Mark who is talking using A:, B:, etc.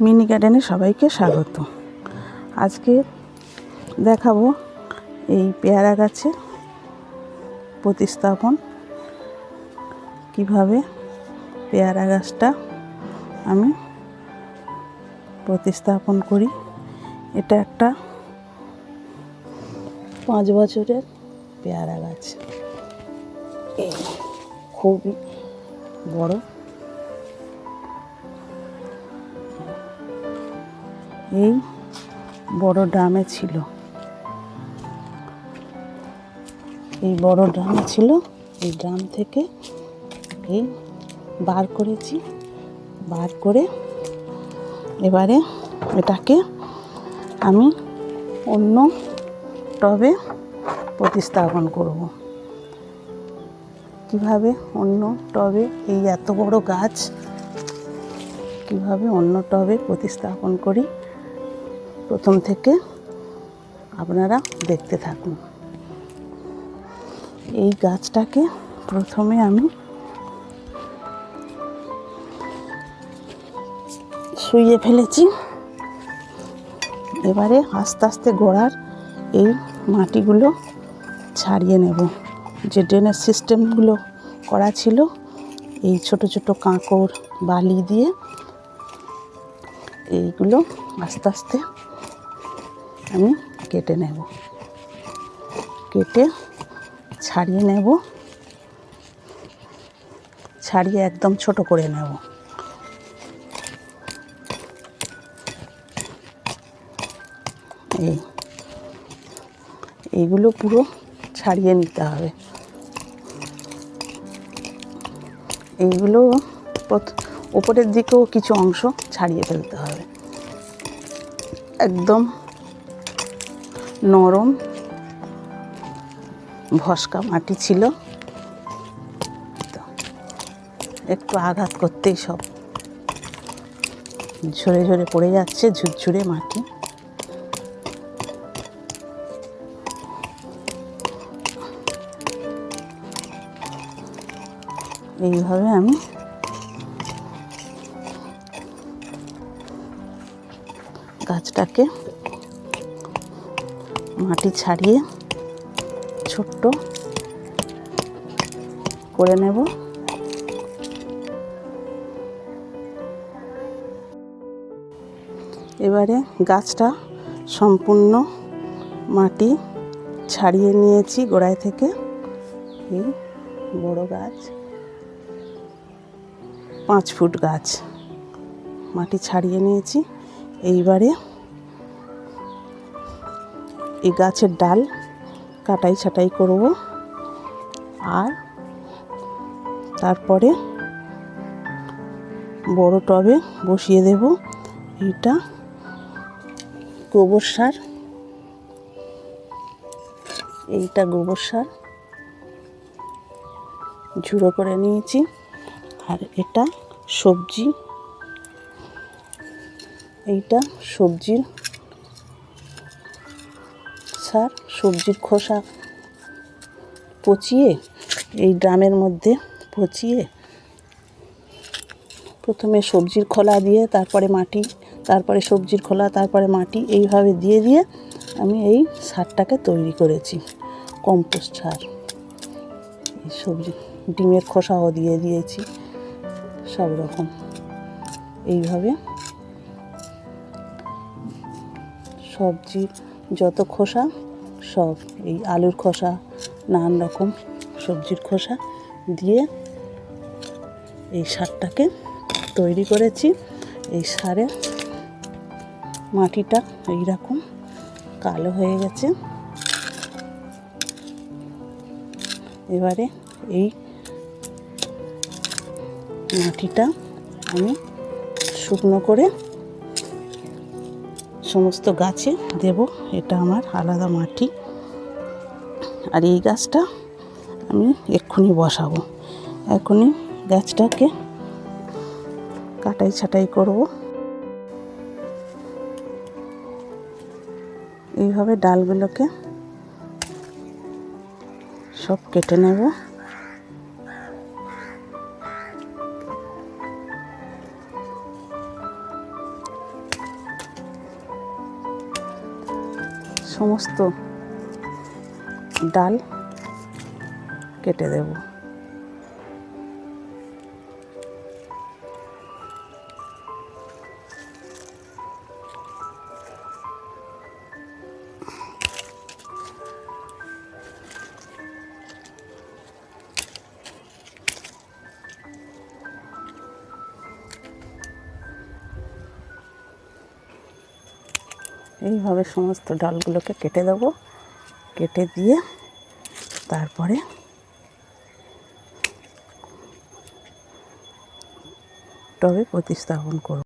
A: Mini গার্ডেনে সবাইকে স্বাগত। আজকে দেখাবো এই পেয়ারা গাছে প্রতিস্থাপন, কীভাবে পেয়ারা গাছটা আমি প্রতিস্থাপন করি। এটা একটা পাঁচ বছরের পেয়ারা গাছ। খুবই বড়। এই বড় ড্রামে ছিল। এই বড় ড্রামে ছিল, এই ড্রাম থেকে এই বার করেছি। বার করে এবারে এটাকে আমি অন্য টবে প্রতিস্থাপন করব। কীভাবে অন্য টবে এই এত বড় গাছ, কীভাবে অন্য টবে প্রতিস্থাপন করি? প্রথম থেকে আপনারা দেখতে থাকুন। এই গাছটাকে প্রথমে আমি শুইয়ে ফেলেছি। এবারে আস্তে আস্তে গোড়ার এই মাটিগুলো ছাড়িয়ে নেব। যে ড্রেনের সিস্টেমগুলো করা ছিল, এই ছোট ছোট কাঁকড়, বালি দিয়ে এইগুলো আস্তে আস্তে আমি কেটে নেব। কেটে ছাড়িয়ে নেব। ছাড়িয়ে একদম ছোট করে নেব। এই, এইগুলো পুরো ছাড়িয়ে নিতে হবে। এইগুলো ওপরের দিকেও কিছু অংশ ছাড়িয়ে ফেলতে হবে। একদম নরম ভস্কা মাটি ছিল। একটু আঘাত করতেই সব ঝরে ঝরে পড়ে যাচ্ছে ঝুরঝুরে মাটি। এইভাবে আমি গাছটাকে মাটি ছাড়িয়ে ছোট্ট করে নেব। এবারে গাছটা সম্পূর্ণ মাটি ছাড়িয়ে নিয়েছি গোড়ায় থেকে। এই বড় গাছ, পাঁচ ফুট গাছ মাটি ছাড়িয়ে নিয়েছি। এইবারে এই গাছের ডাল কাটাই ছাটাই করব। আর তারপরে বড় টবে বসিয়ে দেব এটা গোবর সার। এইটা গোবর সার। ঝুড়ো করে নিয়েছি। আর এটা সবজি। এইটা সবজির সার সবজির খোসা পচিয়ে, এই ড্রামের মধ্যে পচিয়ে, প্রথমে সবজির খোলা দিয়ে, তারপরে মাটি, তারপরে সবজির খোলা, তারপরে মাটি, এইভাবে দিয়ে দিয়ে আমি এই সারটাকে তৈরি করেছি। কম্পোস্ট সার। এই সবজি, ডিমের খোসাও দিয়ে দিয়েছি, সব রকম। এইভাবে সবজি যত খোসা, সব এই আলুর খোসা, নানান রকম সবজির খোসা দিয়ে এই সারটাকে তৈরি করেছি। এই সারে মাটিটা এইরকম কালো হয়ে গেছে। এবারে এই মাটিটা আমি শুকনো করে সমস্ত গাছে দেব, এটা আমার আলাদা মাটি। আর এই গাছটা আমি এক্ষুনি বসাবো। এখনই গাছটাকে কাটাই ছাটাই করব। এইভাবে ডালগুলোকে সব কেটে নেব। সমস্ত ডাল কেটে দেব এইভাবে সমস্ত ডালগুলোকে কেটে দেব। কেটে দিয়ে তারপরে টবে প্রতিস্থাপন করব।